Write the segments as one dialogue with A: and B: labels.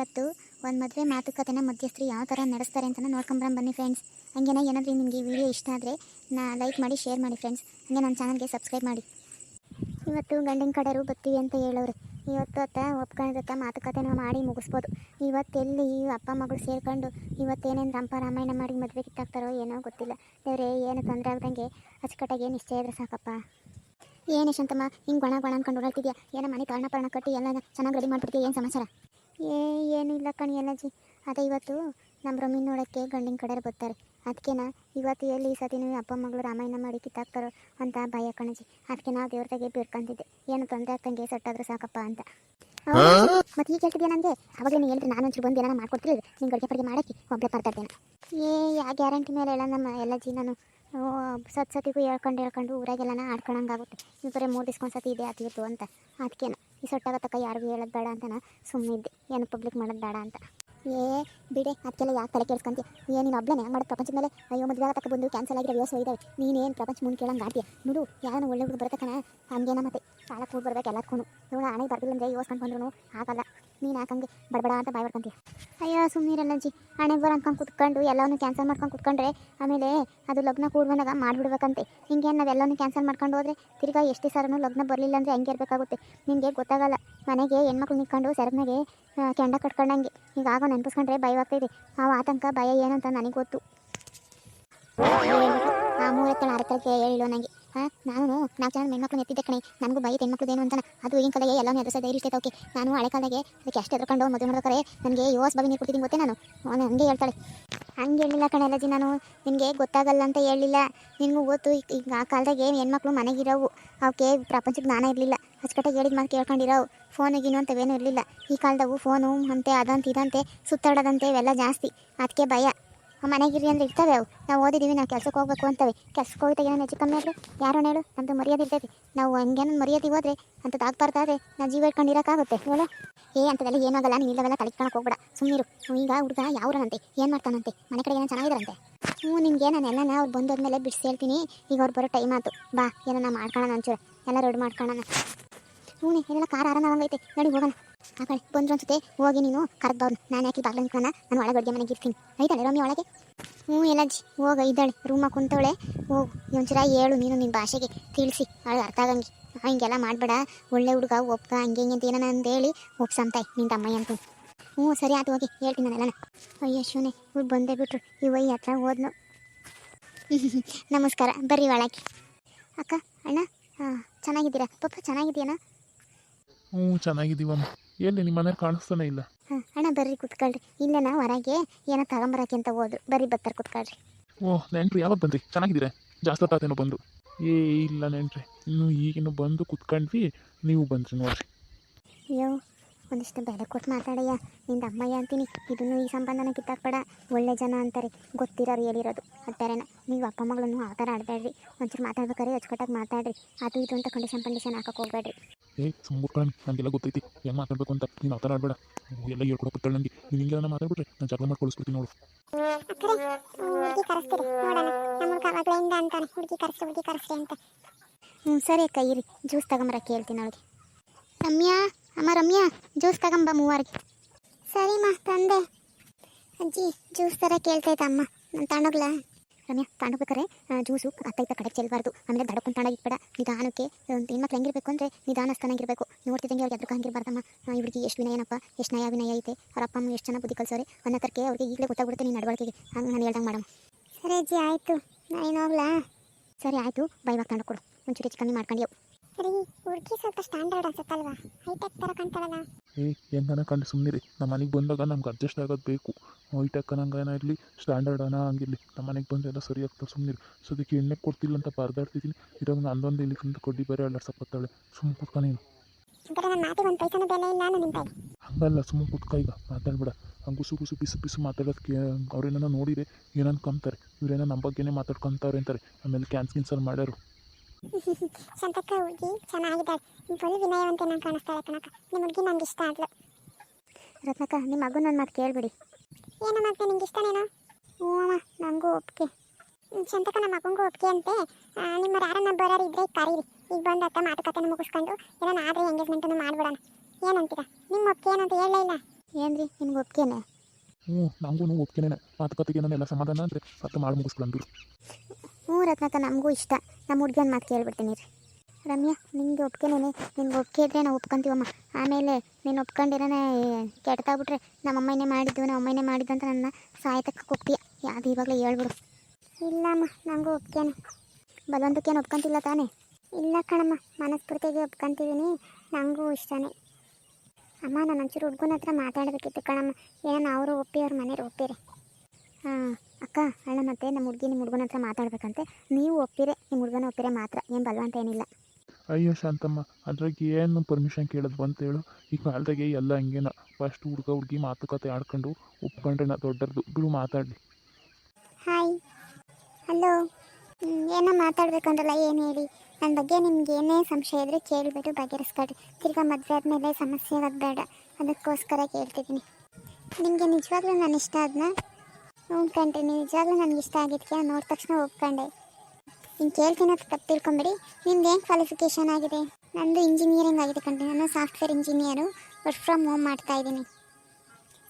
A: ಇವತ್ತು ಒಂದು ಮದುವೆ ಮಾತುಕತೆನ ಮಧ್ಯಸ್ಥರು ಯಾವ ಥರ ನಡೆಸ್ತಾರೆ ಅಂತ ನೋಡ್ಕೊಂಬರಂ ಬನ್ನಿ ಫ್ರೆಂಡ್ಸ್ ಹಂಗೇನ ಏನಾದರೂ ನಿಮಗೆ ಈ ವಿಡಿಯೋ ಇಷ್ಟ ಆದರೆ ನಾ ಲೈಕ್ ಮಾಡಿ ಶೇರ್ ಮಾಡಿ ಫ್ರೆಂಡ್ಸ್ ಹಂಗೆ ನನ್ನ ಚಾನಲ್ಗೆ ಸಬ್ಸ್ಕ್ರೈಬ್ ಮಾಡಿ. ಇವತ್ತು ಗಂಡಿನ ಕಡೆಯವರು ಬರ್ತೀವಿ ಅಂತ ಹೇಳೋರು. ಇವತ್ತು ಅತ್ತ ಒಪ್ಕೊಂಡಿರತ್ತ ಮಾತುಕತೆನ ಮಾಡಿ ಮುಗಿಸ್ಬೋದು. ಇವತ್ತೆಲ್ಲಿ ಅಪ್ಪ ಮಗಳು ಸೇರ್ಕೊಂಡು ಇವತ್ತೇನೇನು ರಂಪ ರಾಮಾಯಣ ಮಾಡಿ ಮದುವೆ ಕಿತ್ತಾಕ್ತಾರೋ ಏನೋ ಗೊತ್ತಿಲ್ಲ. ದೇವ್ರೆ, ಏನು ತೊಂದರೆ ಆಗ್ದಂಗೆ ಅಚ್ಚುಕಟ್ಟಾಗಿ ನಿಶ್ಚಯ ಇದ್ರೆ ಸಾಕಪ್ಪ. ಏನು ಶಂತಮ್ಮ ಹಿಂಗೆ ಗೊಣ ಗೊಣ ಅನ್ಕೊಂಡು ಓಡಾಡ್ತಿದ್ಯಾ? ಏನೋ ಮನೆ ತೋರಣ ಪರ್ಣ ಕಟ್ಟಿ ಎಲ್ಲ ಚೆನ್ನಾಗಿ ರೆಡಿ ಮಾಡಿಬಿಡ್ತೀಯ? ಏನು ಸಮಾಚಾರ? ಏ, ಏನು ಇಲ್ಲ ಕಣಿ ಎಲ್ಲಜಿ ಅದೇ ಇವತ್ತು ನಮ್ಮ ರಮೀನ್ ನೋಡೋಕ್ಕೆ ಗಂಡಿನ ಕಡೆಯವ್ರು ಬರ್ತಾರೆ. ಅದಕ್ಕೆನ ಇವತ್ತು ಎಲ್ಲಿ ಈ ಸತಿ ಅಪ್ಪ ಮಗಳು ರಾಮಾಯಣ ಮಾಡಿ ಕಿತ್ತಾಕ್ತಾರೋ ಅಂತ ಭಯ ಕಣಜಿ. ಅದಕ್ಕೆ ನಾವು ದೇವ್ರದಾಗೆ ಬೇಡ್ಕೊಂತಿದ್ದೆ. ಏನು ತೊಂದರೆ ಆಗ್ತಂಗೆ ಸಟ್ಟಾದ್ರೂ ಸಾಕಪ್ಪ ಅಂತ. ಮತ್ತೆ ಈಗ ಹೇಳ್ತಿದ್ಯಾ ನನಗೆ ಅವಾಗ ನೀನು ಹೇಳಿದ್ರೆ ನಾನು ಒಂಚೂರು ಬಂದು ಏನಾರ ಮಾಡ್ಕೊಡ್ತಿಲ್ಲ ನಿಂಗೆ ಅಡುಗೆ ಪಡಿಗೆ ಮಾಡೋಕ್ಕೆ ಒಬ್ಬಳೆ ಬರ್ತಾಯಿದ್ದೇನೆ ಏ, ಯಾ ಗ್ಯಾರಂಟಿ ಮೇಲೆ ಹೇಳ ನಮ್ಮ ಎಲ್ಲ ಜೀ ನಾನು ಸತ್ ಸತಿಗೂ ಹೇಳ್ಕೊಂಡು ಹೇಳ್ಕೊಂಡು ಊರಾಗೆಲ್ಲನ ಆಡ್ಕೊಳಂಗಾಗುತ್ತೆ. ಈ ಬರೀ ಮೂರು ದಿಸ್ಕೊಂಡು ಸತಿ ಇದೆ ಅತಿತ್ತು ಅಂತ. ಅದಕ್ಕೇನು ಈ ಸೊಟ್ಟಾಗತ್ತಕ್ಕ ಯಾರಿಗೂ ಹೇಳೋದು ಬೇಡ ಅಂತ ಸುಮ್ಮನೆ ಇದ್ದೆ ಏನು ಪಬ್ಲಿಕ್ ಮಾಡೋದು ಬೇಡ ಅಂತ. ಏ, ಬಿಡೆ ಅದಕ್ಕೆಲ್ಲ ಯಾಕೆ ತಲೆ ಕೇಳಿಸ್ಕೊಂತೀಯ ಏನು ನೀನು ಒಬ್ಬನೇ ಮಾಡೋದು ಪ್ರಪಂಚದ ಮೇಲೆ ಅಯ್ಯೋ, ಮದುವೆ ಆಗತಕ್ಕ ಬಂದು ಕ್ಯಾನ್ಸಲ್ ಆಗಿರೋ ವ್ಯವಸ್ಥೆ ಇದ್ದಾವೆ ನೀನೇನು ಪ್ರಪಂಚ ಮುಂದೆ ಕೇಳಂಗೆ ಆಡ್ತೀಯ? ನೋಡು ಯಾರು ಒಳ್ಳೆ ಹುಡುಗ ಬರ್ತಕ್ಕ ಹಂಗೇನ ಮತ್ತೆ? ಸಾಲ ಕೂಡ ಬರ್ಬೇಕು ಎಲ್ಲದಕ್ಕೂ ನೋಡು, ಹಣೆ ಬರ್ತಿಲ್ಲ ಅಂದರೆ ಯೋಸ್ಕೊಂಡು ಬಂದ್ರು ಆಗಲ್ಲ. ನೀನು ಹಾಕಂಗೆ ಬಡಬಡ ಅಂತ ಬಾಯ್ ಬರ್ಕೊಂತೀಯ ಅಯ್ಯೋ ಸುಮ್ಮನಿರಲ್ಲ ಅಂಜಿ ಹಣೆ ಬರ ಅನ್ಕೊಂಡು ಕುತ್ಕೊಂಡು ಎಲ್ಲವನ್ನು ಕ್ಯಾನ್ಸಲ್ ಮಾಡ್ಕೊಂಡು ಕುತ್ಕೊಂಡ್ರೆ ಆಮೇಲೆ ಅದು ಲಗ್ನ ಕೂಡ್ಬಂದಾಗ ಮಾಡಿಬಿಡ್ಬೇಕಂತೆ. ಹಿಂಗೆ ನಾವೆಲ್ಲನೂ ಕ್ಯಾನ್ಸಲ್ ಮಾಡ್ಕೊಂಡು ಹೋದ್ರೆ ತಿರ್ಗಾ ಎಷ್ಟೇ ಸಾರನು ಲಗ್ನ ಬರಲಿಲ್ಲ ಅಂದರೆ ಹೆಂಗೆ ಇರಬೇಕಾಗುತ್ತೆ. ನಿಮಗೆ ಗೊತ್ತಾಗಲ್ಲ. ಮನೆಗೆ ಹೆಣ್ಮಕ್ಳು ನಿಂತ್ಕೊಂಡು ಸೆರಗ್ನಾಗೆ ಕೆಂಡ ಕಟ್ಕೊಂಡಂಗೆ. ಈಗ ಆಗೋ ನೆನಪಿಸ್ಕೊಂಡ್ರೆ ಭಯವಾಗ್ತೈತೆ ಆ ಆತಂಕ, ಭಯ ಏನು ಅಂತ ನನಗೆ ಗೊತ್ತು. ಆ ಮೂರಕ್ಕೆ ಅರತಕ್ಕೆ ಹೇಳಿಲ್ಲ ನನಗೆ ನಾನು ನಾಲ್ಕು ಜನ ಹೆಣ್ಮಕ್ಳು ಎತ್ತಿದ್ದೆ ಕಣೆ. ನನಗೂ ಹೆಣ್ಮಕ್ಳು ಏನು ಅಂತ ಅದು ಈಗಿನ ಕಾಲಕ್ಕೆ ಎಲ್ಲ ಎದುರಿಸ ಧೈರ್ಯ ಇರ್ತೈತೆ ಓಕೆ ನಾನು ಹಳೆ ಕಾಲದಾಗೆ ಅದಕ್ಕೆ ಅಷ್ಟು ಎದ್ಕೊಂಡು ಮದುವೆ ಮಾಡ್ಬೇಕಾರೆ ನನಗೆ ಯೋಸ್ ಬಗ್ಗೆ ನೀರು ಕೊಡ್ತೀನಿ ಗೊತ್ತೇ ನಾನು? ಅವನು ಹಂಗೆ ಹೇಳ್ತಾಳೆ. ಹಂಗೆ ಹೇಳಿಲ್ಲ ಕಣೆ ಅಲ್ಲಜಿ ನಾನು. ನಿನಗೆ ಗೊತ್ತಾಗಲ್ಲ ಅಂತ ಹೇಳಿಲ್ಲ ನಿನಗೂ ಗೊತ್ತು ಈಗ ಆ ಕಾಲದಾಗೆ ಹೆಣ್ಮಕ್ಳು ಮನೆಗಿರೋವು. ಅವಕ್ಕೆ ಪ್ರಪಂಚಕ್ಕೆ ಜ್ಞಾನ ಇರಲಿಲ್ಲ. ಅಚ್ಚುಕಟ್ಟಾಗಿ ಹೇಳಿದ ಮಾತು ಕೇಳ್ಕೊಂಡಿರೋವು. ಫೋನಿಗೆ ಗಿನು ಅಂತವೇನೂ ಇರಲಿಲ್ಲ. ಈ ಕಾಲದವು ಫೋನು, ಅಂತೆ ಅದಂತ ಇದಂತೆ, ಸುತ್ತಾಡೋದಂತೆ ಇವೆಲ್ಲ ಜಾಸ್ತಿ. ಅದಕ್ಕೆ ಭಯ. ಮನೆಗಿರಿ ಅಂದ್ರೆ ಇರ್ತವೆ ಅವು. ನಾವು ಓದಿದೀವಿ, ನಾವು ಕೆಲ್ಸಕ್ಕೆ ಹೋಗ್ಬೇಕು ಅಂತವೆ. ಕೆಲ್ಸಕ್ಕೆ ಹೋಗ್ತಾ ಏನೋ ಹೆಚ್ಚು ಕಮ್ಮಿ ಆದರೆ ಯಾರೋ ಹೇಳು? ನಮ್ಮದು ಮರ್ಯಾದೆ ಇರ್ತೈತಿ. ನಾವು ಹಂಗೇನೋ ಮರ್ಯಾದೆ ಹೋದ್ರೆ ಅಂಥದ್ದು ಆಗ್ಬಾರ್ದಾದ್ರೆ ನಾವು ಜೀವ ಇಟ್ಕೊಂಡಿರೋಕ್ಕಾಗುತ್ತೆ ಹೇಳು? ಏ ಅಂಥದ್ದೆಲ್ಲ ಏನಾಗಲ್ಲ ನೀನು ಇಲ್ಲವೆಲ್ಲ ತಲೆಕ್ಕೊಳಕ್ಕೆ ಹೋಗ್ಬೇಡ. ಸುಮ್ಮನಿರು ಈಗ ಹುಡುಗ ಯಾವ್ರನಂತೆ? ಏನು ಮಾಡ್ತಾನಂತೆ? ಮನೆ ಕಡೆ ಏನೋ ಚೆನ್ನಾಗಿದ್ರಂತೆ? ಹ್ಞೂ ನಿಮ್ಗೆ ನಾನು ಎಲ್ಲನ ಅವ್ರು ಬಂದೋದ್ಮೇಲೆ ಬಿಡಿಸಿ ಹೇಳ್ತೀನಿ. ಈಗ ಅವ್ರು ಬರೋ ಟೈಮ್ ಆಯ್ತು ಬಾ ಏನೋ ಮಾಡ್ಕೊಳ್ಳೋಣ ಒಂಚೂರು ಎಲ್ಲ ರೆಡಿ ಮಾಡ್ಕೊಳ್ಳೋಣ ಹ್ಞೂ ಏನೆಲ್ಲ ಕಾರ್ ಆರಾಮ ಆಗೈತೆ ನಡಿ, ಹೋಗೋಣ. ಆ ಬಂದ್ರು ಹೋಗಿ ನೀನು ಕರೆದು ಬೌದು ನಾನು ಯಾಕೆ ಬಾಗ್ಲ ನಾನು ಒಳಗೆ ಮನೆಗೆ ಇರ್ತೀನಿ. ಐತಾಳೆ ರಮ್ಯ ಒಳಗೆ? ಹ್ಞೂ ಎಲ್ಲ ಜಿ ಹೋಗ, ಇದ್ದಾಳೆ, ರೂಮ ಕುಂತವಳೆ. ಹೋಗು, ಒಂಚೂರ ಹೇಳು ನೀನು ನಿನ್ನ ಭಾಷೆಗೆ, ತಿಳಿಸಿ. ಅವಳಿಗೆ ಅರ್ಥ ಆಗಂಗೆ, ಹಿಂಗೆಲ್ಲ ಮಾಡಬೇಡ. ಒಳ್ಳೆ ಹುಡುಗ, ಒಪ್ಪ, ಹಂಗೆ ಹಿಂಗೆ ಅಂತ ಏನನ ಹೇಳಿ ನಿಂದ ನಿನ್ನ ತಮ್ಮಯ್ಯ ಅಂತ ಹ್ಞೂ, ಸರಿ ಆತು ಹೋಗಿ, ಹೇಳ್ತೀನಿ ನಾನೆಲ್ಲ ಅಯ್ಯೋ, ಶಿವನೇ, ಇವ್ರು ಬಂದೇ ಬಿಟ್ರು. ಇವ ಹತ್ರ ಹೋದ್ನು. ನಮಸ್ಕಾರ, ಬರ್ರಿ ಒಳಗೆ. ಅಕ್ಕ, ಅಣ್ಣ ಹಾಂ ಚೆನ್ನಾಗಿದ್ದೀರಾ? ಪಪ್ಪ ಚೆನ್ನಾಗಿದೆಯಣ್ಣ
B: ಹ್ಞೂ, ಚೆನ್ನಾಗಿದ್ದೀವಮ್ಮ. ಎಲ್ಲಿ ನಿಮ್ಮ ಮನೆ ಕಾಣಿಸ್ತಾನೆ ಇಲ್ಲ.
A: ಹಾಂ ಅಣ್ಣ ಬರ್ರಿ ಕುತ್ಕೊಳ್ರಿ. ಇಲ್ಲೇನ ಹೊರಗೆ ಏನೋ ತಗೊಂಬರಕ್ಕೆ ಅಂತ ಹೋದ್ರು. ಬರ್ರಿ ಬತ್ತಾರೆ ಕುತ್ಕೊಳ್ರಿ.
B: ಓ ನೆಂಟ್ರಿ ಯಾವಾಗ ಬಂದ್ರಿ? ಚೆನ್ನಾಗಿದ್ದೀರಾ? ಜಾಸ್ತಿ ತಾತೇನೋ ಬಂದು. ಏ ಇಲ್ಲ ನೆಂಟ್ರಿ ಇನ್ನು ಈಗಿನ್ನು ಬಂದು ಕುತ್ಕೊಂಡ್ವಿ ನೀವು ಬಂದ್ರಿ ನೋಡ್ರಿ.
A: ಅಯ್ಯೋ ಒಂದಿಷ್ಟು ಬೆಲೆ ಕೊಟ್ಟು ಮಾತಾಡಯ್ಯ. ನಿಂದ ಅಮ್ಮಯ್ಯ ಅಂತೀನಿ. ಇದನ್ನು ಈ ಸಂಬಂಧನ ಕಿತ್ತಾಕ್ಬೇಡ. ಒಳ್ಳೆ ಜನ ಅಂತಾರೆ. ಗೊತ್ತಿರೋರು ಹೇಳಿರೋದು. ಅಂತಾರೇನ. ನೀವು ಅಪ್ಪ ಮಗಳನ್ನು ಆ ಥರ ಆಡಬೇಡ್ರಿ. ಒಂಚೂರು ಮಾತಾಡ್ಬೇಕಾದ್ರೆ ಅಚ್ಚುಕಟ್ಟಾಗಿ ಮಾತಾಡ್ರಿ. ಅದು ಇದು ಅಂತ ಕಂಡೀಷನ್ ಕಂಡೀಷನ್ ಹಾಕಕ್ಕೆ ಹೋಗ್ಬೇಡ್ರಿ.
B: ಏ ಸುಮ್ಮನೆ ನನಗೆಲ್ಲ ಗೊತ್ತೈತಿ. ಏನು ಮಾತಾಡ್ಬೇಕು ಅಂತ? ನೀನು ಆ ಥರ ಆಡಬೇಡ ಎಲ್ಲ ಹೇಳ್ಕೊಡಕ್ಕೆ ನನಗೆ ನೀನು ಹಿಂಗೆಲ್ಲ ಮಾತಾಡ್ಬಿಟ್ರೆ ನಾನು ಜಗಳ ಮಾಡಿ ಕಳಿಸ್ಬಿಡ್ತೀನಿ ನೋಡು.
A: ಹುಡುಗಿ ಕರೆಸ್ತೀರಿ ನೋಡೋಣ ನಮ್ಮ ಹುಡುಗ ಅವಾಗಲಿಂದ ಅಂತಾನೆ ಹುಡುಗಿ ಕರೆಸಿ ಹುಡುಗಿ ಕರೆಸ್ರಿ ಅಂತ ಹ್ಞೂ ಸರಿ ಅಕ್ಕ, ಇರಿ. ಜ್ಯೂಸ್ ತಗೊಂಬರ, ಕೇಳ್ತೀನಿ ಅವಳಿಗೆ. ರಮ್ಯಾ, ಅಮ್ಮ ರಮ್ಯಾ, ಜ್ಯೂಸ್ ತಗೊಂಬ ಮೂವರಿಗೆ. ಸರಿಮ್ಮ, ತಂದೆ. ಅಜ್ಜಿ, ಜ್ಯೂಸ್ ಥರ ಕೇಳ್ತೈತೆ ಅಮ್ಮ. ನಾನು ತಗೊಂಡೋಗ್ಲಾ? ರಮ್ಯಾ ತಗೊಂಡೋಗ್ಬೇಕಾರೆ ಜ್ಯೂಸು ಅತ್ತೈತ ಕಡೆ ಚೆಲ್ಬಾರ್ದು. ಆಮೇಲೆ ದಡಕೊಂಡು ತಗೊಂಡೋಗಿಟ್ಬೇಡ ನಿಧಾನಕ್ಕೆ ಹೆಣ್ಮಕ್ಳು ಹೆಂಗಿರ್ಬೇಕು ಅಂದರೆ ನಿಧಾನಸ್ಥನಾಗಿರ್ಬೇಕು. ನೋಡ್ತಿದ್ದಂಗೆ ಅವ್ರಿಗೆ ಅದಕ್ಕೆ ಹಂಗಿರ್ಬಾರ್ದಮ್ಮ. ಹುಡುಗಿ ಎಷ್ಟು ವಿನಯನಪ್ಪ ಎಷ್ಟು ನಯ ವಿನಯ ಐತೆ. ಅವ್ರ ಅಪ್ಪ ಅಮ್ಮ ಎಷ್ಟು ಚೆನ್ನಾಗಿ ಬುದ್ಧಿ ಕಲ್ಸೋರಿ ಅನ್ನೋ ತರಕ್ಕೆ ಅವ್ರಿಗೆ ಈಗಲೇ ಗೊತ್ತಾಗ್ಬಿಡುತ್ತೆ ನೀನು ನಡವಳಿಕೆಗೆ. ಹಂಗೆ ನಾನು ಹೇಳ್ದಂಗೆ ಮಾಡಮ್ಮ. ಸರಿ ಅಜ್ಜಿ ಆಯಿತು. ನಾನು ಹೋಗ್ಲಾ? ಸರಿ ಆಯಿತು. ಬೈವಾಗ ತಗೊಂಡು ಕೊಡು. ಒಂಚೂರು ಹೆಚ್ಚು ಕಮ್ಮಿ ಮಾಡ್ಕೊಂಡ್ಯವು ಸರಿ ಹುಡುಗಿ ಸ್ವಲ್ಪ ಸ್ಟ್ಯಾಂಡರ್ಡ್ ಅನ್ಸುತ್ತಲ್ವಾ? ಹೈಟೆಕ್ ಥರ ಕಾಣ್ತಾಳಲ್ಲ.
B: ಏ ಹೆಂಗನ ಕಂಡು ಸುಮ್ಮನಿರಿ ನಮ್ಮ ಮನೆಗೆ ಬಂದಾಗ ನಮ್ಗೆ ಅಡ್ಜಸ್ಟ್ ಆಗೋದು ಬೇಕು. ಹೈಟೆಕ್ ಅನ್ನಂಗನ ಇರಲಿ ಸ್ಟ್ಯಾಂಡರ್ಡ್ ಅನ್ನ ಹಂಗಿರಲಿ. ನಮ್ಮ ಮನೆಗೆ ಎಲ್ಲ ಸರಿ ಆಗ್ತದೆ ಸುಮ್ಮನಿರಿ ಸೊ ಅದಕ್ಕೆ ಎಣ್ಣೆ ಕೊಡ್ತಿಲ್ಲ ಅಂತ ಪರದಾಡ್ತಿದ್ದೀನಿ. ಇರೋ ಅಂದೊಂದು ಇಲ್ಲಿಂದ ಕೊಡ್ಡಿ ಬೇರೆ ಅಲ್ಲಾಡ್ಸಪ್ಪತ್ತಾಳೆ ಸುಮ್ಮನೆ ಕುತ್ಕ ನೀನು.
A: ಇಲ್ಲ
B: ಹಂಗಲ್ಲ ಸುಮ್ಮನೆ ಕುತ್ಕ ಈಗ. ಮಾತಾಡ್ಬೇಡ. ಹಂಗೆ ಗುಸು ಗುಸು ಬಿಸು ಬಿಸು ಮಾತಾಡೋದಕ್ಕೆ ಅವ್ರೇನೋ ನೋಡಿದೆ ಏನೋ ಕಂತಾರೆ. ಇವ್ರೇನೋ ನಮ್ಮ ಬಗ್ಗೆನೇ ಮಾತಾಡ್ಕೊಂತಾರೆ ಅಂತಾರೆ. ಆಮೇಲೆ ಕ್ಯಾನ್ಸ್ ಗಿನ್ಸಲ್ ಮಾಡ್ಯಾರು.
A: ಶಾಂತಕ್ಕ ಹುಡುಗಿ ಚೆನ್ನಾಗಿದ್ದಾಳೆ ಬಲು ವಿನಯವಂತೆ ನಾನು ಕಾಣಿಸ್ತಾಳೆ ಕಣಕ್ಕ. ನಿಮ್ಮ ಹುಡುಗಿ ನನಗೆ ಇಷ್ಟ ಆದ್ಲು. ರತ್ನಕ್ಕ ನಿಮ್ಮ ಮಗು ನನ್ನ ಮಾತು ಕೇಳ್ಬಿಡಿ. ಏನಮ್ಮ ಅಕ್ಕ ನಿಂಗೆ ಇಷ್ಟನೇನೋ ಹ್ಞೂ ಅಮ್ಮ ನನಗೂ ಒಪ್ಪಿಗೆ. ಶಾಂತಕ್ಕ ನಮ್ಮ ಮಗಂಗೂ ಒಪ್ಪಿಗೆ ಅಂತೆ. ನಿಮ್ಮ ಯಾರನ್ನ ಬರೋರು ಇದ್ರೆ ಈಗ ಕರೀರಿ. ಈಗ ಬಂದು ಅತ್ತ ಮಾತುಕತೆನ ಮುಗಿಸ್ಕೊಂಡು ಏನೋ ಆದರೆ ಎಂಗೇಜ್ಮೆಂಟನ್ನು ಮಾಡ್ಬಿಡೋಣ. ಏನಂತೀರಾ? ನಿಮ್ಮ ಒಪ್ಪಿಗೆ ಏನಂತ ಹೇಳಲೇ ಇಲ್ಲ.
C: ಏನ್ರಿ ನಿಮ್ಗೆ ಒಪ್ಗೆನೆ
B: ಹ್ಞೂ, ನಮಗೂ ಒಪ್ಕೆನೇ ಮಾತುಕತೆಗೆ ಎಲ್ಲ ಸಮಾಧಾನ ಅಂದರೆ ಮತ್ತೆ ಮಾಡಿ ಮುಗಿಸ್ಕೊಂಡು
C: ಹ್ಞೂ ರತ್ನಕ್ಕ ನಮಗೂ ಇಷ್ಟ. ನಮ್ಮ ಹುಡುಗನ ಮಾತು ಕೇಳ್ಬಿಡ್ತೀನಿ ರೀ ರಮ್ಯಾ, ನಿಂಗೆ ಒಪ್ಗೆನೇ ನಿನ್ಗೆ ಒಪ್ಗೆ ಇದ್ರೆ ನಾವು ಒಪ್ಕೊಂತೀವಮ್ಮ. ಆಮೇಲೆ ನೀನು ಒಪ್ಕೊಂಡಿರೋನ ಕೆಟ್ಟಾಗ್ಬಿಟ್ರೆ ನಮ್ಮ ಅಮ್ಮನೇ ಮಾಡಿದ್ದು, ನಮ್ಮ ಅಮ್ಮನೇ ಮಾಡಿದ್ದು ಅಂತ ನನ್ನ ಸಾಯತಕ್ಕ ಹೋಗ್ತೀಯ ಯಾವುದು ಇವಾಗಲೇ ಹೇಳ್ಬಿಡು. ಇಲ್ಲಮ್ಮ ನನಗೂ ಒಪ್ಕೇನೆ ಬಲವಂತಕ್ಕೇನು ಒಪ್ಕೊಂತಿಲ್ಲ ತಾನೇ? ಇಲ್ಲ ಕಣಮ್ಮ ಮನಸ್ಫೂರ್ತಿಗೆ ಒಪ್ಕೊಂತಿದ್ದೀನಿ ನನಗೂ ಇಷ್ಟನೇ. ಅಮ್ಮ ನಾನು ಒಂಚೂರು ಹುಡ್ಗನ ಹತ್ರ ಮಾತಾಡಬೇಕಿತ್ತು ಕಣಮ್ಮ. ಏನಮ್ಮ ಅವರು ಒಪ್ಪಿ ಅವ್ರ ಮನೆಯವ್ರು ಒಪ್ಪಿರಿ. ಹಾಂ ಅಕ್ಕ ಅಣ್ಣ ಮತ್ತೆ ನಮ್ಮ ಹುಡುಗಿ ನಿಮ್ಮ ಹುಡುಗನ ಹತ್ರ ಮಾತಾಡ್ಬೇಕಂತೆ. ನೀವು ಒಪ್ಪಿರೆ ನಿಮ್ಮ ಹುಡುಗನ ಒಪ್ಪಿರೆ ಮಾತ್ರ. ಏನು ಬಲ್ವಂತ ಏನಿಲ್ಲ.
B: ಅಯ್ಯೋ ಶಾಂತಮ್ಮ ಅದ್ರಾಗ ಏನು ಪರ್ಮಿಷನ್ ಕೇಳೋದು ಅಂತೇಳು ಈ ಕಾಲದಾಗೆ ಎಲ್ಲ ಹಂಗೇನ. ಫಸ್ಟ್ ಹುಡುಗ ಹುಡುಗಿ ಮಾತುಕತೆ ಆಡ್ಕೊಂಡು ಒಪ್ಕೊಂಡ್ರೆ ನಾ ದೊಡ್ಡದು ಬಿಡು ಮಾತಾಡಲಿ.
C: ಹಾಯ್ ಹಲೋ ಏನೋ ಮಾತಾಡ್ಬೇಕಂದ್ರಲ್ಲ ಏನು ಹೇಳಿ? ನನ್ನ ಬಗ್ಗೆ ನಿಮ್ಗೆ ಏನೇ ಸಂಶಯ ಇದ್ರೆ ಕೇಳಿಬಿಟ್ಟು ಬಗೆಹರಿಸ್ಕೊಳ್ರಿ. ತಿರ್ಗಾ ಮದುವೆ ಆದಮೇಲೆ ಸಮಸ್ಯೆ ಆಗೋದು ಬೇಡ ಅದಕ್ಕೋಸ್ಕರ ಕೇಳ್ತಿದ್ದೀನಿ. ನಿಮಗೆ ನಿಜವಾಗ್ಲೂ ನಾನು ಇಷ್ಟ ಆದ್ನ? ಹ್ಞೂ ನೀವು ನಿಜವಾಗ್ಲೂ ನನಗೆ ಇಷ್ಟ ಆಗಿದ್ದಕ್ಕೆ ನೋಡಿದ ತಕ್ಷಣ ಒಪ್ಕೊಂಡೆ. ನೀನು ಕೇಳ್ತೀನಿ ಅಂತ ತಪ್ಪು ತಿಳ್ಕೊಂಬಿಡಿ. ನಿಮ್ದು ಏನು ಕ್ವಾಲಿಫಿಕೇಷನ್ ಆಗಿದೆ? ನಂದು ಇಂಜಿನಿಯರಿಂಗ್ ಆಗಿದೆ ಕಣ್ರಿ. ನಾನು software engineer work from home ಮಾಡ್ತಾ ಇದ್ದೀನಿ.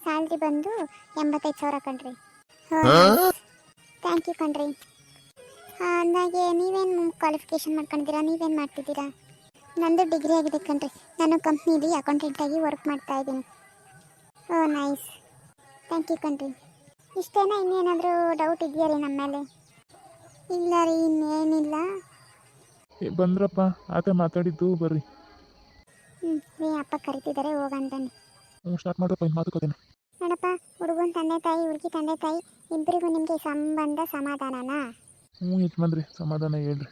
C: ಸ್ಯಾಲ್ರಿ ಬಂದು ಎಂಬತ್ತೈದು ಸಾವಿರ ಕಣ್ರಿ. ಥ್ಯಾಂಕ್ ಯು ಕಣ್ರಿ. ಅಂದಾಗೆ ನೀವೇನು ಕ್ವಾಲಿಫಿಕೇಷನ್ ಮಾಡ್ಕೊಂಡಿದ್ದೀರಾ? ನೀವೇನು ಮಾಡ್ತಿದ್ದೀರಾ? ನಂದು ಡಿಗ್ರಿ ಆಗಿದೆ ಕಣ್ರಿ. ನಾನು ಕಂಪ್ನೀಲಿ ಅಕೌಂಟೆಂಟಾಗಿ ವರ್ಕ್ ಮಾಡ್ತಾ ಇದ್ದೀನಿ. ಓ ನೈಸ್ ಥ್ಯಾಂಕ್ ಯು ಕಣ್ರಿ. ಇಷ್ಟೇನಾ? ಇನ್ನೇನಾದರೂ ಡೌಟ್ ಇದೆಯಾ ರೀ ನಮ್ಮ ಮೇಲೆ? ಇಲ್ಲ ರೀ ಇನ್ನೇನಿಲ್ಲ.
B: ಬಂದ್ರಪ್ಪ. ಆತ ಮಾತಾಡಿದ್ದು ಬರ್ರಿ.
C: ಹ್ಞೂ ರೀ ಅಪ್ಪ ಕರಿತಿದ್ದಾರೆ ಹೋಗಂತಾನೆ
B: ಹ್ಞೂ ಸ್ಟಾರ್ಟ್ ಮಾಡ್ರಪ್ಪ ಇನ್ನು ಮಾತುಕತೆನ
C: ನೋಡಪ್ಪ ಹುಡುಗನ ತಂದೆ ತಾಯಿ ಹುಡುಗಿ ತಂದೆ ತಾಯಿ ಇಬ್ಬರಿಗೂ ನಿಮಗೆ ಸಂಬಂಧ ಸಮಾಧಾನನಾ?
B: ಹ್ಞೂ ಯಜಮಾನ್ರಿ ಸಮಾಧಾನ ಹೇಳ್ರಿ.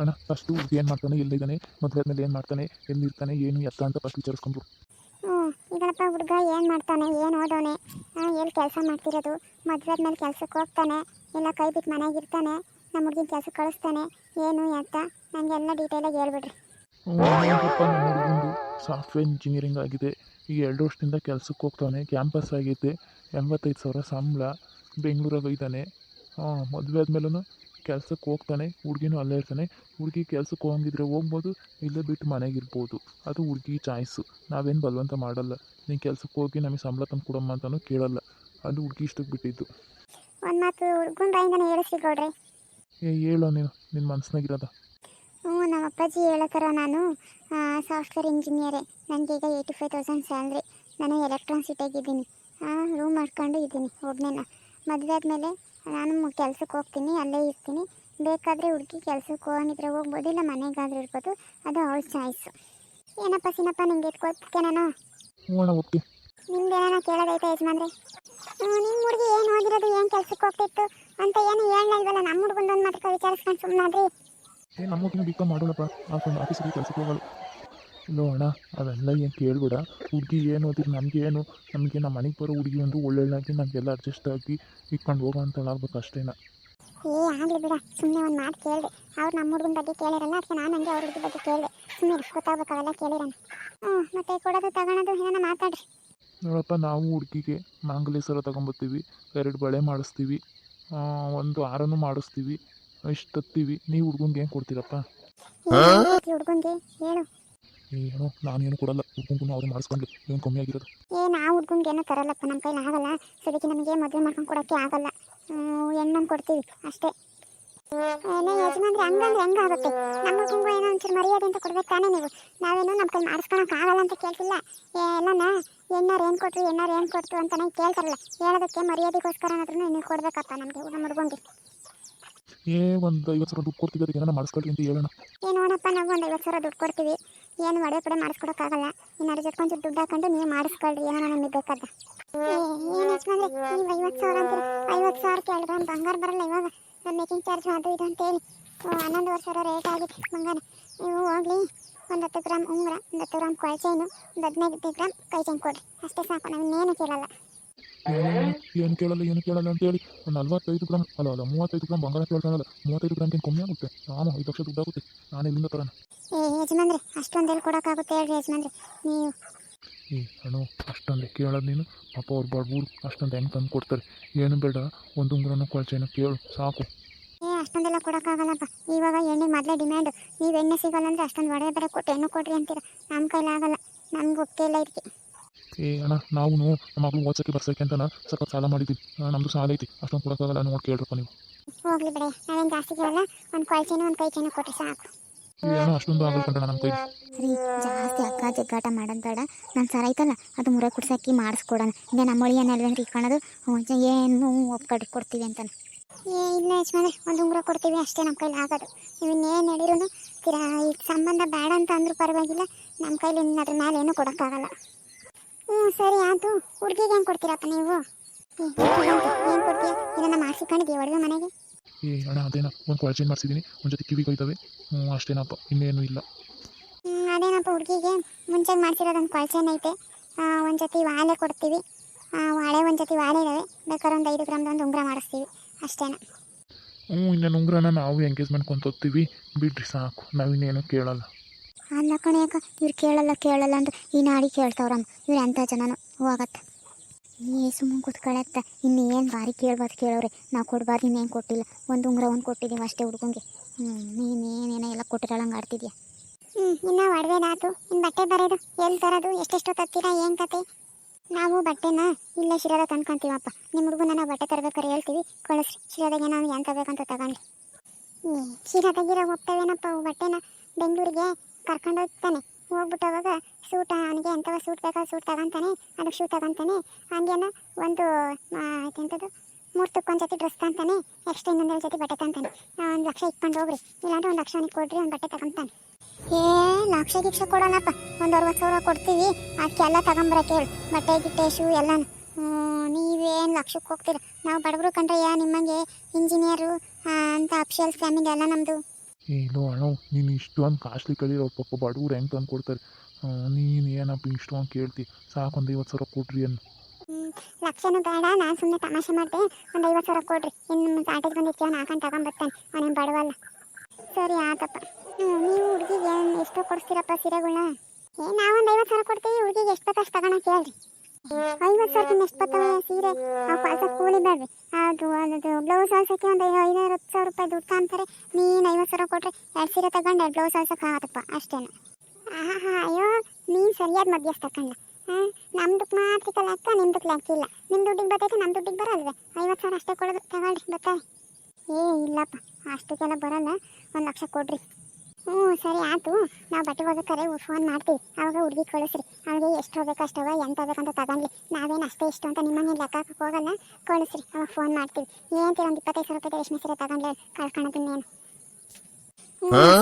B: ಅಣ್ಣ ಫಸ್ಟು ಏನು ಮಾಡ್ತಾನೆ? ಎಲ್ಲಿದ್ದಾನೆ? ಮದುವೆ ಆದ್ಮೇಲೆ ಏನು ಮಾಡ್ತಾನೆ? ಎಲ್ಲಿರ್ತಾನೆ? ಏನು ಎತ್ತ ಅಂತ ಫಸ್ಟ್ ವಿಚಾರಿಸ್ಕೊಂಡ್ರು.
C: ಹ್ಞೂ ಈಗಪ್ಪ ಹುಡುಗ ಏನು ಮಾಡ್ತಾನೆ? ಏನು ಓದೋನೆ? ಎಲ್ಲಿ ಕೆಲಸ ಮಾಡ್ತಿರೋದು? ಮದುವೆ ಆದ್ಮೇಲೆ ಕೆಲ್ಸಕ್ಕೆ ಹೋಗ್ತಾನೆ. ಎಲ್ಲ ಕೈ ಬಿಟ್ಟು ಮನೆಗೆ ಇರ್ತಾನೆ. ನಮ್ಮ ಹುಡುಗಿನ ಕೆಲಸ ಕಳಿಸ್ತಾನೆ. ಏನು ಎತ್ತ? ನನಗೆಲ್ಲ ಡೀಟೇಲಾಗಿ ಹೇಳ್ಬಿಡ್ರಿ.
B: ಸಾಫ್ಟ್ವೇರ್ ಇಂಜಿನಿಯರಿಂಗ್ ಆಗಿದೆ. ಈಗ ಎರಡು ವರ್ಷದಿಂದ ಕೆಲ್ಸಕ್ಕೆ ಹೋಗ್ತಾನೆ. ಕ್ಯಾಂಪಸ್ ಆಗಿದೆ ಎಂಬತ್ತೈದು ಸಾವಿರ ಸಂಬಳ. ಬೆಂಗಳೂರಾಗ ಇದ್ದಾನೆ ಹಾಂ ಮದುವೆ ಆದ್ಮೇಲೂ ಕೆಲ್ಸಕ್ಕೆ ಹೋಗ್ತಾನೆ ಹುಡುಗಿನೂ ಅಲ್ಲೇ ಇರ್ತಾನೆ. ಹುಡುಗಿ ಕೆಲ್ಸಕ್ಕೆ ಹೋಗಂಗಿದ್ರೆ ಹೋಗ್ಬೋದು ಇಲ್ಲೇ ಬಿಟ್ಟು ಮನೆಗೆ ಇರ್ಬೋದು ಅದು ಹುಡುಗಿ ಚಾಯ್ಸು. ನಾವೇನು ಬಲವಂತ ಮಾಡಲ್ಲ. ನೀನು ಕೆಲ್ಸಕ್ಕೆ ಹೋಗಿ ನಮಗೆ ಸಂಬಳ ತಂದು ಕೊಡಮ್ಮ ಅಂತಲೂ ಕೇಳಲ್ಲ. ಅದು ಹುಡುಗಿ ಇಷ್ಟಕ್ಕೆ ಬಿಟ್ಟಿದ್ದು.
C: ಒಂದು ಮಾತು ಹುಡುಗನ ಬಾಯಿಂದನೇ ಹೇಳಿಸಿ ಗೌಡ್ರಿ
B: ಏ ಹೇಳೋ ನೀನು. ನಿನ್ನ ಮನಸ್ಸಿನಾಗಿರೋದ
C: ಹ್ಞೂ ನಮ್ಮ ಅಪ್ಪಾಜಿ ಹೇಳೋ ಥರ ನಾನು ಸಾಫ್ಟ್ವೇರ್ ಇಂಜಿನಿಯರೇ. ನನಗೆ ಈಗ ಏಯ್ಟಿ ಫೈವ್ ತೌಸಂಡ್ ಸ್ಯಾಲ್ರಿ. ನಾನು ಎಲೆಕ್ಟ್ರಾನ್ ಸಿಟಿಯಾಗಿದ್ದೀನಿ ರೂಮ್ ಮಾಡ್ಕೊಂಡು ಇದ್ದೀನಿ ಒಬ್ಬನೇನ ಮದುವೆ ಆದಮೇಲೆ ನಾನು ಕೆಲ್ಸಕ್ಕೆ ಹೋಗ್ತೀನಿ ಅಲ್ಲೇ ಇರ್ತೀನಿ. ಬೇಕಾದರೆ ಹುಡುಗಿ ಕೆಲ್ಸಕ್ಕೆ ಹೋಗಿದ್ರೆ ಹೋಗ್ಬೋದು ಇಲ್ಲ ಮನೆಗಾದ್ರೂ ಇರ್ಬೋದು. ಅದು ಅವಳ ಚಾಯ್ಸು ಏನಪ್ಪ ಸಿನಪ್ಪ ನಿಂಗೆ ಎತ್ಕೊಳ್ತಕ್ಕೆ ನಾನು
B: ಹ್ಞೂ ಅಣ್ಣ ಓಕೆ
C: ನಿಮ್ದು ಏನಾನ ಕೇಳೋದೈತೆ ಯಜಮಾನ್ರೆ? ನಿಮ್ಮ ಹುಡುಗಿ ಏನು ಓದಿರೋದು ಏನು ಕೆಲ್ಸಕ್ಕೆ ಹೋಗ್ತಿತ್ತು ಅಂತ ಏನು ಹೇಳಲ್ಲ ಇಲ್ವಲ್ಲ ನಮ್ಮ ಹುಡುಗಂದೊಂದು ಮಾತ್ರ ವಿಚಾರಿಸ್ಕೊಂಡು ಸುಮ್ಮನಾದ್ರಿ
B: ನಮ್ಮ ಹುಡುಗಿನ ಬಿಕ್ಕ ಮಾಡೋಣಪ್ಪ. ಆಫೀಸಿಗೆ ಕೆಲಸಕ್ಕೆ ಹೋಗಲ್ಲ ಅಣ್ಣ ಅವೆಲ್ಲ ಏನು ಕೇಳ್ಬೇಡ. ಹುಡುಗಿ ಏನು ಅದಕ್ಕೆ ನಮಗೇನು ಏನು ನಮಗೆ ನಮ್ಮ ಮನೆಗೆ ಬರೋ ಹುಡುಗಿ ಒಂದು ಒಳ್ಳೊಳ್ಳಾಗಿ ನಮಗೆಲ್ಲ ಅಡ್ಜಸ್ಟ್ ಆಗಿ ಇಟ್ಕೊಂಡು ಹೋಗೋ ಅಂತ ಆಗ್ಬೇಕು ಅಷ್ಟೇನ.
C: ಏ ಆಗಲಿ ಬಿಡ. ಸುಮ್ಮನೆ ಒಂದು ಮಾತು ಕೇಳಿದೆ. ಅವ್ರು ನಮ್ಮ ಹುಡುಗನ ಬಗ್ಗೆ ಕೇಳಿರಲ್ಲ ಅದಕ್ಕೆ ನಾನು ಹಂಗೆ ಅವ್ರ ಹುಡುಗಿ ಬಗ್ಗೆ ಕೇಳಿದೆ. ಸುಮ್ಮನೆ ಗೊತ್ತಾಗ್ಬೇಕು ಅವೆಲ್ಲ ಕೇಳಿರೋಣ ಹ್ಞೂ ಮತ್ತೆ ಕೊಡೋದು ತಗೊಳೋದು ಏನಾನ ಮಾತಾಡ್ರಿ.
B: ನೋಡಪ್ಪ ನಾವು ಹುಡುಗಿಗೆ ಮಾಂಗಲ್ಯ ಸರ ತಗೊಂಬರ್ತೀವಿ ಎರಡು ಬಳೆ ಮಾಡಿಸ್ತೀವಿ. ಒಂದು ಹಾರನೂ ಮಾಡಿಸ್ತೀವಿ. ಇಷ್ಟು ತತ್ತೀವಿ ನೀವು ಹುಡ್ಗಂಗೆ ಏನು ಕೊಡ್ತೀರಪ್ಪ?
C: ಹುಡುಗನ್ಗೆ? ಹೇಳು.
B: ಏನೋ ನಾನೇನು ಕೊಡಲ್ಲ. ಹುಡ್ಗಂಗೂ ಅವ್ರು ಮಾಡಿಸ್ಕೊಂಡ್ಲಿ. ಏನು ಕಮ್ಮಿ ಆಗಿರೋದು?
C: ಏ ನಾವು ಹುಡುಗಂಗೆ ಏನೋ ತರಲ್ಲಪ್ಪ. ನಮ್ಮ ಕೈಲಿ ಆಗಲ್ಲ. ಸದ್ಯಕ್ಕೆ ನಮಗೆ ಮದುವೆ ಮಾಡ್ಕೊಂಡು ಕೊಡೋಕ್ಕೆ ಆಗಲ್ಲ. ಹೆಣ್ಣನ್ನು ಕೊಡ್ತೀವಿ ಅಷ್ಟೇ. ಏನೇ ಯಜಮಾನ್ರಿ ಹಂಗಂದ್ರೆ ಹೆಂಗಾಗುತ್ತೆ. ನಮ್ಮ ಹುಡುಗಂಗೂ ಏನೋ ಒಂಚೂರು ಮರ್ಯಾದೆ ಅಂತ ಕೊಡ್ಬೇಕು ತಾನೇ ನೀವು. ನಾವೇನೋ ನಮ್ಮ ಕೈ ಮಾಡಿಸ್ಕೊಳಕ್ ಆಗಲ್ಲ ಅಂತ ಕೇಳ್ತಿಲ್ಲ ಎಲ್ಲನ ಎಣ್ಣಾರು ಏನು ಕೊಟ್ರು ಎಣ್ಣಾರು ಏನು ಕೊಡ್ತು ಅಂತ ನಂಗೆ ಕೇಳ್ತಾರಲ್ಲ. ಹೇಳೋದಕ್ಕೆ ಮರ್ಯಾದೆಗೋಸ್ಕರನಾದ್ರೂ ನೀವು ಕೊಡ್ಬೇಕಪ್ಪ ನಮಗೆ ನಮ್ಮ ಹುಡುಗಂಗೆ?
B: ಏ ಒಂದು ಐವತ್ತು ಸಾವಿರ ದುಡ್ಡು ಕೊಡ್ತೀವಿ ಅದಕ್ಕೆ ಏನಾರ ಮಾಡಿಸ್ಕೊಳ್ರಿ ಅಂತ ಹೇಳೋಣ
C: ಏ ನೋಡಪ್ಪ ನಾವು ಒಂದು ಐವತ್ತು ಸಾವಿರ ದುಡ್ಡು ಕೊಡ್ತೀವಿ. ಏನು ಒಡೆ ಕಡೆ ಮಾಡಿಸ್ಕೊಡೋಕ್ಕಾಗಲ್ಲ ಏನಾದ್ರು ಜೊತೆ ಕೊಂಚೂರು ದುಡ್ಡು ಹಾಕೊಂಡು ನೀವು ಮಾಡಿಸ್ಕೊಳ್ರಿ ಏನೋ ನಮಗೆ ಬೇಕಾದ. ಏನು ಯಜಮಾನ್ರೆ ನೀವು ಐವತ್ತು ಸಾವಿರ ಅಂತೀರ. ಐವತ್ತು ಸಾವಿರ ಕೇಳಿದ್ರೆ ಬಂಗಾರ ಬರಲ್ಲ ಇವಾಗ. ಮೇಕಿಂಗ್ ಚಾರ್ಜ್ ಅದು ಇದು ಅಂತೇಳಿ ಓ, ಹನ್ನೊಂದುವರೆ ಸಾವಿರ ರೇಟ್ ಆಗಿದೆ ಬಂಗಾರ. ನೀವು ಹೋಗ್ಲಿ ಒಂದು ಹತ್ತು ಗ್ರಾಮ್ ಉಂಗುರ ಒಂದು ಹತ್ತು ಗ್ರಾಮ್ ಕೊಳ್ ಚೈನು ಒಂದು ಹದಿನೈದು ಗ್ರಾಮ್ ಕೈ ಚೈನ್ ಕೊಡ್ರಿ. ಅಷ್ಟೇ ಸಾಕು ನಾವು ಇನ್ನೇನು ಕೇಳಲ್ಲ.
B: ಏನು ಕೇಳಲ್ಲ ಏನು ಕೇಳಲ್ಲ ಅಂತೇಳಿ ಒಂದು ನಲ್ವತ್ತೈದು ಗ್ರಾಮ್ ಅಲ್ಲ ಅಲ್ಲ ಮೂವತ್ತೈದು ಗ್ರಾಮ್ ಬಂಗಾರ ಕೇಳ್ತಾನಲ್ಲ. ಮೂವತ್ತೈದು ಗ್ರಾಮ್ಗೆ ಕಮ್ಮಿ ಆಗುತ್ತೆ? ನಾನು ಐದು ಲಕ್ಷ ದುಡ್ಡು ಆಗುತ್ತೆ ನಾನು ಇಲ್ಲಿಂದ ತರೋಣ?
C: ಏ ಅಷ್ಟೊಂದು ಎಲ್ಲಿ ಕೊಡೋಕ್ಕಾಗುತ್ತೆ ಹೇಳ್ರಿ ಯಜಮಾನ್ರೆ. ನೀವು
B: ಈ ಅಣ್ಣು ಅಷ್ಟೊಂದು ಕೇಳೋದು ನೀನು? ಪಾಪ ಅವ್ರು ಬಡವ್ರು ಅಷ್ಟೊಂದು ಹೆಂಗೆ ತಂದು ಕೊಡ್ತಾರೆ? ಏನು ಬೇಡ ಒಂದು ಉಂಗ್ರನ ಕೊಳ್ಚೇನ ಕೇಳು ಸಾಕು.
C: ಏ ಅಷ್ಟೊಂದೆಲ್ಲ ಕೊಡೋಕ್ಕಾಗಲ್ಲಪ್ಪ. ಇವಾಗ ಎಣ್ಣೆ ಮೊದಲೇ ಡಿಮ್ಯಾಂಡು. ನೀವು ಎಣ್ಣೆ ಸಿಗಲ್ಲ ಅಂದರೆ ಅಷ್ಟೊಂದು ಒಡೆ ಬೇರೆ ಕೊಟ್ಟು ಎಣ್ಣೆ ಕೊಡ್ರಿ ಅಂತೀರ. ನಮ್ಮ ಕೈಲಿ ಆಗಲ್ಲ. ನಮ್ಗೆ ಒಪ್ಪಿಗೆ ಇಲ್ಲ ಇದಕ್ಕೆ
B: ಏ ಅಣ್ಣ ನಾವು ನಮ್ಮ ಮಗಳು ಓದ್ಸೋಕ್ಕೆ ಬರ್ಸೋಕ್ಕೆ ಅಂತ ಸ್ವಲ್ಪ ಸಾಲ ಮಾಡಿದ್ದೀವಿ. ನಮ್ಮದು ಸಾಲ ಐತಿ. ಅಷ್ಟೊಂದು ಕೊಡೋಕ್ಕಾಗಲ್ಲ ನೋಡಿ ಕೇಳ್ರಪ್ಪ ನೀವು.
C: ಹೋಗ್ಲಿ ಬಿಡ. ನಾವೇನು ಜಾಸ್ತಿ ಕೇಳಲ್ಲ. ಒಂದು ಕೊಳ್ ಒಂದು ಕೈ ಚೇನು ಕೊಟ್ಟರೆ ಸಾಕು.
B: ಏ ಅಣ್ಣ ಅಷ್ಟೊಂದು ಕಣ್ಣ ನಮ್ಮ ಕೈ
C: ರೀ ಜಾಸ್ತಿ ಅಕ್ಕ ಜಗ್ಗಾಟ ಮಾಡೋದು ಬೇಡ. ನಾನು ಸರ ಐತಲ್ಲ ಅದು ಮುರ ಕುಡ್ಸಕ್ಕಿ ಮಾಡಿಸ್ಕೊಡೋಣ. ಇನ್ನು ನಮ್ಮ ಮಳಿ ಏನಿಲ್ವೇನ್ರಿ ಇಟ್ಕೊಳೋದು ಏನು ಒಪ್ಕಡಿ ಕೊಡ್ತೀವಿ ಅಂತಾನೆ ಏ, ಇಲ್ಲ ಯಜಮಾನೆ, ಒಂದು ಉಂಗುರ ಕೊಡ್ತೀವಿ, ಅಷ್ಟೇ ನಮ್ಮ ಕೈಲಿ ಆಗೋದು. ನೀವು ಇನ್ನೇನು ಹೇಳಿದ್ರು ತೀರಾ ಈ ಸಂಬಂಧ ಬೇಡ ಅಂತ ಅಂದ್ರೂ ಪರವಾಗಿಲ್ಲ, ನಮ್ಮ ಕೈಲಿ ಇನ್ನು ಅದ್ರ ಮೇಲೆ ಏನೂ ಕೊಡೋಕ್ಕಾಗಲ್ಲ. ಹ್ಞೂ, ಸರಿ, ಆಯಿತು. ಹುಡುಗಿಗೆ ಹೆಂಗೆ ಕೊಡ್ತೀರಪ್ಪ ನೀವು? ಏನು ಕೊಡ್ತೀಯ? ಇದನ್ನು ಮಾಡಿಸಿಕೊಂಡಿದ್ದೀವಿ ಒಡವೆ ಮನೆಗೆ.
B: ಏ ಅಣ್ಣ ಅದೇನ ಒಂದು ಕೊಳಚೇನ್ ಮಾಡಿಸಿದ್ದೀನಿ ಒಂದು ಜೊತೆ ಕಿವಿ ಹೋಯ್ತವೆ ಅಷ್ಟೇನಪ್ಪ. ಇನ್ನೇನು ಇಲ್ಲ.
C: ಅದೇನಪ್ಪ ಹುಡುಗಿಗೆ? ಮುಂಚೆ ಮಾಡ್ತಿರೋದೊಂದು ಕಾಲ್ ಚೇನ್ ಐತೆ. ಒಂದು ಜೊತೆ ವಾಳೆ ಕೊಡ್ತೀವಿ. ವಾಳೆ ಒಂದು ಜೊತೆ ವಾಳೆ ಇದ್ದಾವೆ ಬೇಕಾದ್ರೆ ಒಂದು ಐದು ಗ್ರಾಮ್ದು ಒಂದು ಉಂಗುರ ಮಾಡಿಸ್ತೀವಿ. ಅಷ್ಟೇನ.
B: ಹ್ಞೂ ಇನ್ನೇನು ಉಂಗ್ರನ ನಾವು ಎಂಗೇಜ್ಮೆಂಟ್ ಕೊಂತೋಗ್ತೀವಿ ಬಿಡ್ರಿ ಸಾಕು. ನಾವಿನ್ನೇನು ಕೇಳಲ್ಲ.
C: ಅಲ್ಲ ಕಣೆ ಯಾಕ ಇವ್ರು ಕೇಳಲ್ಲ ಕೇಳಲ್ಲ ಅಂತ ಈ ನಾಡಿ ಕೇಳ್ತಾವ್ರಮ್ಮ. ಇವ್ರು ಎಂಥ ಜನನು ಹೋಗತ್ತೆ. ಏ ಸುಮ್ಮನೆ ಇನ್ನು ಇನ್ನೇನು ಬಾರಿ ಕೇಳ್ಬಾರ್ದು ಕೇಳೋರೆ ನಾವು ಕೊಡ್ಬಾರ್ದು ಇನ್ನೇನು ಕೊಟ್ಟಿಲ್ಲ. ಒಂದು ಉಂಗ್ರ ಒಂದು ಕೊಟ್ಟಿದ್ದೀವಿ ಅಷ್ಟೇ ಹುಡುಗಂಗೆ. ಹ್ಞೂ ನೀನೇನೇನೋ ಎಲ್ಲ ಕೊಟ್ಟಿರಲ್ಲಂಗೆ ಆಡ್ತಿದ್ಯಾ? ಹ್ಞೂ ಇನ್ನು ಒಡವೆದಾತು ಇನ್ನು ಬಟ್ಟೆ ಬರೋದು ಎಲ್ಲಿ ತರೋದು, ಎಷ್ಟೆಷ್ಟು ತತ್ತೀರಾ ಏನು ಕತೆ? ನಾವು ಬಟ್ಟೆನ ಇಲ್ಲೇ ಶಿರಾದ ತಂದ್ಕೊಂತೀವಪ್ಪ ನಿಮ್ಮ ಹುಡುಗನ ನಾವು ಬಟ್ಟೆ ತರಬೇಕಾರೆ ಹೇಳ್ತೀವಿ. ಕಳಿಸ್ರಿ, ಶಿರಾದಾಗೆ ನಾವು ಏನು ತಗೋಬೇಕಂತ ತಗೊಂಡು ಶಿರದಾಗಿರೋ ಅವು ಬಟ್ಟೆನ ಬೆಂಗಳೂರಿಗೆ ಕರ್ಕೊಂಡು ಹೋಗ್ತಾನೆ. ಹೋಗ್ಬಿಟ್ಟು ಅವಾಗ ಸೂಟ್, ಅವನಿಗೆ ಎಂಥವ ಸೂಟ್ ಬೇಕಾ ಸೂಟ್ ತಗೊಂತಾನೆ, ಅದಕ್ಕೆ ಶೂ ತಗೊಂತಾನೆ. ಹಂಗೇನು ಒಂದು ಎಂಥದ್ದು ಮೂರ್ತಕ್ಕೆ ಒಂದು ಜೊತೆ ಡ್ರೆಸ್ ತಂತಾನೆ ಎಕ್ಸ್ಟ್ರಾ ಇನ್ನೊಂದೆರಡು ಜೊತೆ ಬಟ್ಟೆ ತಂತಾನೆ. ಒಂದು ಲಕ್ಷ ಇಟ್ಕೊಂಡು ಹೋಗ್ರಿ ಇಲ್ಲಾಂದ್ರೆ ಒಂದು ಲಕ್ಷ ಅವನಿಗೆ ಕೊಡ್ರಿ ಒಂದು ಬಟ್ಟೆ ತಗೊಂತಾನೆ. ಏ, ಲಕ್ಷ ಗಿಕ್ಷ ಕೊಡೋಣಪ್ಪ. ಒಂದು ಅರವತ್ತು ಸಾವಿರ ಕೊಡ್ತೀವಿ. ಅದಕ್ಕೆಲ್ಲ ತಗೊಂಬರಕ್ಕೆ ಹೇಳು ಬಟ್ಟೆ, ಗಿಟ್ಟೆ ಶೂ ಎಲ್ಲನೂ. ನೀವೇನು ಲಕ್ಷಕ್ಕೆ ಹೋಗ್ತೀರ? ನಾವು ಬಡವರು ಯಾ ನಿಮ್ಮಂಗೆ ಇಂಜಿನಿಯರು ಅಂತ ಅಫಿಷಿಯಲ್ ಫ್ಯಾಮಿಲಿ ಎಲ್ಲ ನಮ್ಮದು
B: ಏ ಇಲ್ಲೋ ಅಣ್ಣ ನೀನು ಇಷ್ಟೊಂದು ಕಾಸ್ಟ್ಲಿ ಕಲಿರೋ ಪಾಪ ಬಡವ್ರು ಹೆಂಗೆ ತಂದು ಕೊಡ್ತಾರೆ ನೀನು ಏನಪ್ಪ ಇಷ್ಟೊಂದು ಕೇಳ್ತಿ ಸಾಕು ಒಂದು ಐವತ್ತು ಸಾವಿರ ಕೊಡ್ರಿ ಅನ್ನು
C: ಲಕ್ಷನೂ ಬೇಡ ನಾನು ಸುಮ್ಮನೆ ತಮಾಷೆ ಮಾಡಿದೆ ಒಂದು ಐವತ್ತು ಸಾವಿರ ಕೊಡ್ರಿ ಇನ್ನು ಆಟೋಗೆ ಬಂದಿರ್ತೀವ ಹಾಕೊಂಡು ತಗೊಂಬರ್ತಾನೆ ಅವನೇನು ಬಡವಲ್ಲ ಸರಿ ಆತಪ್ಪ ನೀವು ಹುಡುಗಿಗೆ ಎಷ್ಟು ಕೊಡಿಸ್ತೀರಪ್ಪ ಸೀರೆಗಳನ್ನ ಏ ನಾವೊಂದು ಐವತ್ತು ಸಾವಿರ ಕೊಡ್ತೀವಿ ಹುಡುಗಿಗೆ ಎಷ್ಟು ಬೇಕಷ್ಟು ತಗೋಣ ಕೇಳ್ರಿ ಐವತ್ತು ಸಾವಿರಕ್ಕಿಂತ ಎಷ್ಟು ಬರ್ತವೆ ಸೀರೆ. ಫಾಲ್ಸ ಕೂಲಿ ಬೇಡ್ರಿ ಅದು ಅದು ಬ್ಲೌಸ್ ಹೊಲ್ಸಕ್ಕೆ ಒಂದು ಐದಾರು ಹತ್ತು ಸಾವಿರ ರೂಪಾಯಿ ದುಡ್ಡು ಕಾಣ್ತಾರೆ ನೀನು ಐವತ್ತು ಸಾವಿರ ಕೊಟ್ಟರೆ ಎರಡು ಸೀರೆ ತಗೊಂಡು ಎರಡು ಬ್ಲೌಸ್ ಹೊಲ್ಸಕ್ಕೆ ಆಗತ್ತಪ್ಪ. ಅಷ್ಟೇನೆ? ಆಹಾ ಅಯ್ಯೋ, ನೀನು ಸರಿಯಾದ ಮಧ್ಯಸ್ಥ ತಕೊಂಡ ಹಾಂ ನಮ್ದಕ್ಕೆ ಮಾತ್ರ ಲೆಕ್ಕ ನಿಮ್ದಕ್ಕೆ ಲೆಕ್ಕ ಇಲ್ಲ ನಿಮ್ಮ ದುಡ್ಡಿಗೆ ಬರ್ತೈತೆ ನಮ್ಮ ದುಡ್ಡಿಗೆ ಬರಲ್ವೇ? ಐವತ್ತು ಸಾವಿರ ಅಷ್ಟೇ ಕೊಡೋದು ತಗೊಳ್ರಿ ಬರ್ತಾರೆ ಏ, ಇಲ್ಲಪ್ಪ, ಅಷ್ಟಕ್ಕೆಲ್ಲ ಬರಲ್ಲ. ಒಂದು ಲಕ್ಷ ಕೊಡ್ರಿ. ಹ್ಞೂ ಸರಿ ಆಯ್ತು. ನಾವು ಬಟ್ಟೆ ಹೋಗಬೇಕಾರೆ ಫೋನ್ ಮಾಡ್ತೀವಿ. ಅವಾಗ ಹುಡುಗಿ ಕಳಿಸ್ರಿ. ಅವಾಗ ಎಷ್ಟು ಹೋಗ್ಬೇಕು ಅಷ್ಟವ ಎಂತ ಬೇಕಂತ ತಗೊಂಡ್ಲಿ ನಾವೇನು ಅಷ್ಟೇ ಇಷ್ಟು ಅಂತ ನಿಮ್ಮನ್ನ ಲೆಕ್ಕ ಹೋಗಲ್ಲ? ಕಳಿಸ್ರಿ ಅವಾಗ ಫೋನ್ ಮಾಡ್ತೀವಿ. ಏನಂತೀರ ಒಂದು ಇಪ್ಪತ್ತೈದು ಸಾವಿರ ರೂಪಾಯಿ ರೇಷ್ಮೆ ಸೀರೆ ತಗೊಂಡ್ಲೆ ಕಳ್ಕೊಳೋದನ್ನೇನು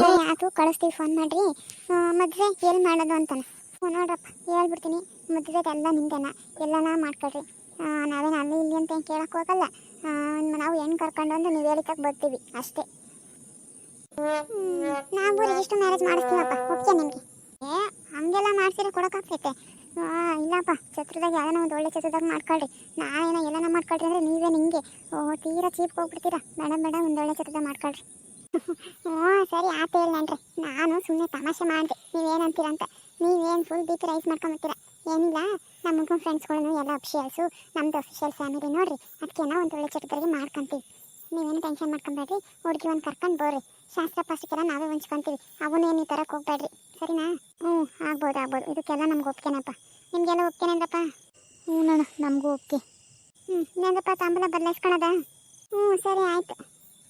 C: ಸರಿ ಆಯ್ತು ಕಳಿಸ್ತೀವಿ ಫೋನ್ ಮಾಡ್ರಿ. ಮದುವೆ ಎಲ್ಲಿ ಮಾಡೋದು ಅಂತಾನೆ? ಫೋನ್ ನೋಡ್ರಪ್ಪ ಹೇಳ್ಬಿಡ್ತೀನಿ. ಎಲ್ಲ ನಿಮ್ದೇನ ಎಲ್ಲನ ಮಾಡ್ಕೊಳ್ರಿ. ನಾವೇನು ಅಲ್ಲಿ ಇಲ್ಲಿ ಅಂತ ಏನು ಕೇಳಕ್ಕೆ ಹೋಗಲ್ಲ. ನಾವು ಹೆಣ್ಣು ಕರ್ಕೊಂಡು ನೀವು ಹೇಳಿಕ್ಕೆ ಬರ್ತೀವಿ ಅಷ್ಟೇ. ನಾವು ರಿಜಿಸ್ಟರ್ ಮ್ಯಾರೇಜ್ ಮಾಡಿಸ್ತೀವಪ್ಪ ಓಕೆ ನಿಮಗೆ. ಏ, ಹಂಗೆಲ್ಲ ಮಾಡ್ಸಿದ್ರೆ ಕೊಡೋಕ್ಕಾಗ್ತೈತೆ ಇಲ್ಲಪ್ಪ, ಛತ್ರದಾಗ ಯಾವ್ದಾನ ಒಂದು ಒಳ್ಳೆ ಛತ್ರದಾಗ ಮಾಡ್ಕೊಳ್ರಿ. ನಾನೇನ ಎಲ್ಲನ ಮಾಡ್ಕೊಳ್ರಿ ಅಂದರೆ ನೀವೇ ನಿಮಗೆ ಓ, ತೀರಾ ಚೀಪ್ ಹೋಗ್ಬಿಡ್ತೀರಾ. ಬೇಡ ಬೇಡ, ಒಂದು ಒಳ್ಳೆ ಛತ್ರದಾಗ ಮಾಡ್ಕೊಳ್ರಿ. ಹ್ಞೂ ಸರಿ ಆತು ಹೇಳಿ ನನ್ರಿ. ನಾನು ಸುಮ್ಮನೆ ತಮಾಷೆ ಮಾಡಿದೆ. ನೀವೇನಂತೀರ ಅಂತ. ನೀವೇನು ಫುಲ್ ಬಿ ಪಿ ರೈಸ್ ಮಾಡ್ಕೊಂಬಿಡ್ತೀರ ಏನಿಲ್ಲ ನಮಗೂ ಫ್ರೆಂಡ್ಸ್ಗಳನ್ನು ಎಲ್ಲ ಅಫಿಷಿಯಲ್ಸು ನಮ್ಮದು ಅಫಿಷಿಯಲ್ ಫ್ಯಾಮಿಲಿ ನೋಡ್ರಿ. ಅದಕ್ಕೆ ನಾವು ಒಂದು ಒಳ್ಳೆ ಚಟುವಟಿಕೆ ಮಾಡ್ಕೊಂತೀವಿ. ನೀವೇನು ಟೆನ್ಷನ್ ಮಾಡ್ಕೊಬೇಡ್ರಿ. ಹುಡುಗಿ ಒಂದು ಕರ್ಕೊಂಡು ಬೋರಿ ಶಾಸ್ತ್ರ ಪಾಸ್ತ್ರಕ್ಕೆಲ್ಲ ನಾವೇ ಹೊಂಚ್ಕೊಂತೀವಿ. ಅವನ್ನೇನು ಈ ಥರಕ್ಕೆ ಹೋಗ್ಬೇಡ್ರಿ. ಸರಿನಾ? ಹ್ಞೂ ಆಗ್ಬೋದು ಆಗ್ಬೋದು. ಇದಕ್ಕೆಲ್ಲ ನಮ್ಗೆ ಒಪ್ಕೆನಪ್ಪ ನಿಮಗೆಲ್ಲ ಒಪ್ಕೆನೇಂದ್ರಪ್ಪ ಹ್ಞೂ ನೋಡ ನಮಗೂ ಓಕೆ ಹ್ಞೂ ಇನ್ನೇಂದ್ರಪ್ಪ ತಾಂಬೂಲ ಬದಲಾಯಿಸ್ಕೊಳದ ಹ್ಞೂ ಸರಿ ಆಯಿತು.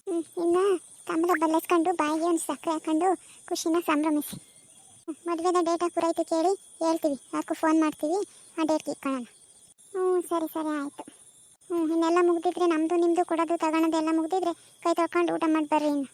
C: ಹ್ಞೂ ಇನ್ನು ತಂಬಲ ಬದಲಾಯಿಸ್ಕೊಂಡು ಬಾಯಿಗೆ ಒಂದು ಸಕ್ಕರೆ ಹಾಕೊಂಡು ಖುಷಿನ ಸಂಭ್ರಮಿಸಿ. ಮದುವೆದ ಡೇಟ್ ಪೂರೈತು ಕೇಳಿ ಹೇಳ್ತೀವಿ. ಯಾಕೂ ಫೋನ್ ಮಾಡ್ತೀವಿ. ಆ ಡೇಟ್ಗೆ ಇಟ್ಕೊಳ್ಳೋಣ ಹ್ಞೂ ಸರಿ ಸರಿ ಆಯಿತು. ಹ್ಞೂ ಇನ್ನೆಲ್ಲ ಮುಗ್ದಿದ್ರೆ ನಮ್ಮದು ನಿಮ್ಮದು ಕೊಡೋದು, ತಗೊಳೋದು ಎಲ್ಲ ಮುಗ್ದಿದ್ರೆ ಕೈ ತೊಳ್ಕೊಂಡು ಊಟ ಮಾಡಿ ಬರ್ರಿ ಇನ್ನು.